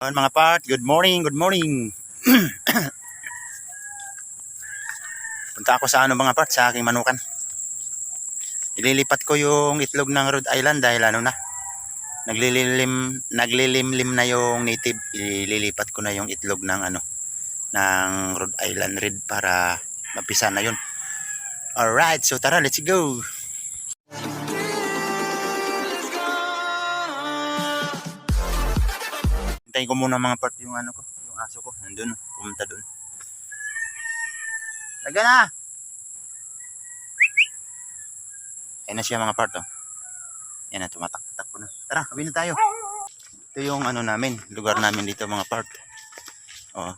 Ayan, mga part, good morning, good morning. Punta ako sa ano mga part, sa aking manukan. Ililipat ko yung itlog ng Rhode Island dahil ano na, naglililim, naglilimlim na yung native. Ililipat ko na yung itlog ng ano, ng Rhode Island Red para mapisa na yun. Alright, so tara, let's go. Hintayin ko muna mga part yung ano ko, yung aso ko. Nandun, pumunta doon. Laga na! Ayun na siya mga part, oh. Yan na, tumatak-tatak na. Tara, kabi na tayo. Ito yung ano namin, lugar namin dito mga part. Oh.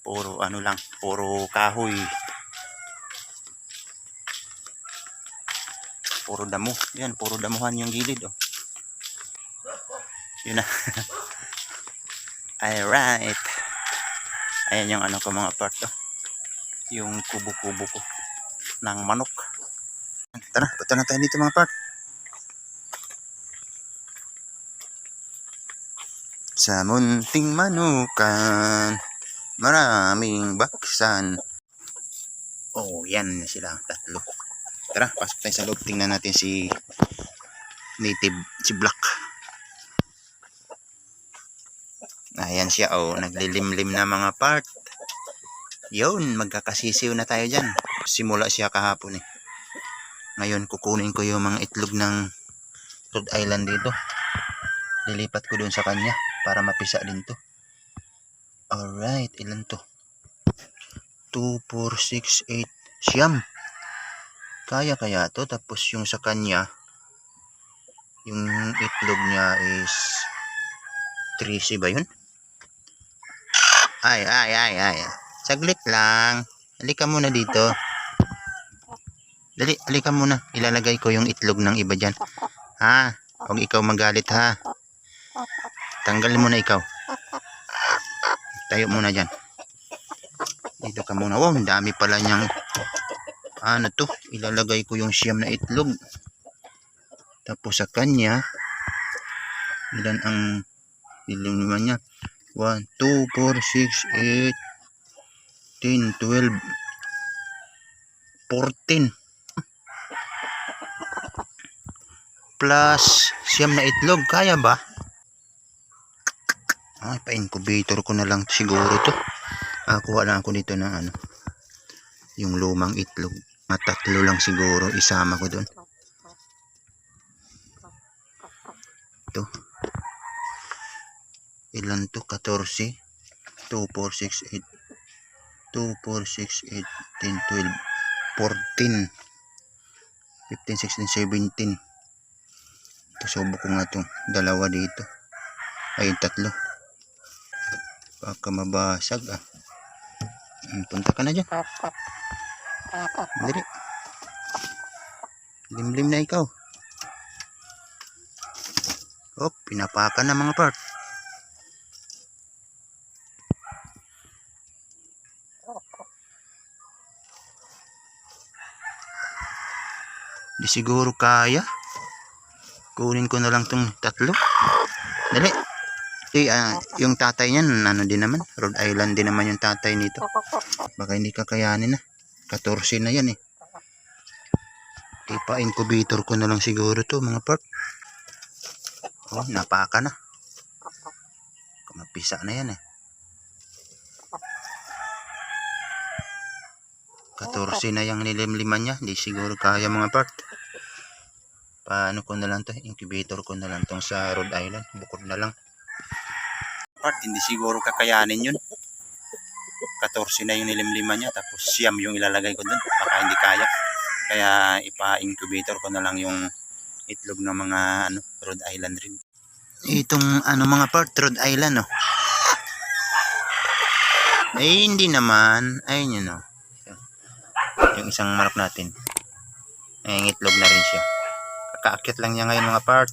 Puro ano lang, puro kahoy. Puro damo. Yan, puro damuhan yung gilid, oh. Yun na. Alright. Ayan yung ano ko mga part to. Yung kubo-kubo ko ng manok. Tara, punta na tayo dito mga part. Sa munting manukan, maraming baksan. Oh, yan sila, tatlo. Tara, pasok tayo sa loob. Tingnan natin si native, si Black. Ayan siya, oh, naglilimlim na mga part. Yun, magkakasisiw na tayo dyan. Simula siya kahapon eh. Ngayon, kukunin ko yung mga itlog ng Rhode Island dito. Lilipat ko dun sa kanya para mapisa din to. Alright, ilan to? 2, 4, 6, 8, siyam. Kaya kaya to. Tapos yung sa kanya, yung itlog niya is 3C ba yun? Ay, ay, ay, ay. Saglit lang. Halika muna dito. Dali, halika muna. Ilalagay ko yung itlog ng iba dyan. Ha? Huwag ikaw magalit ha. Tanggalin mo na ikaw. Tayo muna dyan. Dito ka muna. Wow, dami pala niyang ano to. Ilalagay ko yung siyam na itlog. Tapos sa kanya, ilan ang ilim naman niya? 1, 2, 4, 6, 8, 10, 12, 14. Plus, siyam na itlog. Kaya ba? Ay, pa-incubator ko na lang siguro to. Ah, kuha lang ako dito ng ano. Yung lumang itlog. Mga tatlo lang siguro. Isama ko doon. Ito. Ilan to? 14. 2, 4, 6, 8. 2, 4, 6, 8, 10, 12, 14. 15, 16, 17. Ito, subok ko nga itong dalawa dito. Ay, tatlo. Baka mabasag ah. Hmm, Punta ka na dyan. Dali. Limlim na ikaw. Oh, pinapaka na mga part. Di siguro kaya. Kunin ko na lang tong tatlo. Dali. Eh, ah, yung tatay niyan, ano din naman. Rhode Island din naman yung tatay nito. Baka hindi kakayanin na. 14 na yan eh. Ipa-incubator ko na lang siguro to mga part. Oh, napaka na. Kumapisa na yan eh. 14 na yung nilimliman niya. Hindi siguro kaya mga part. Paano ko na lang to? Incubator ko na lang tong sa Rhode Island. Bukod na lang. Part, hindi siguro kakayanin yun. 14 na yung nilimliman niya. Tapos siyam yung ilalagay ko dun. Baka hindi kaya. Kaya ipa-incubator ko na lang yung itlog ng mga ano, Rhode Island rin. Itong ano mga part, Rhode Island oh. Eh hindi naman. Ayun yun oh. Yung isang manok natin. Ay, itlog na rin siya. Kakaakyat lang niya ngayon mga part.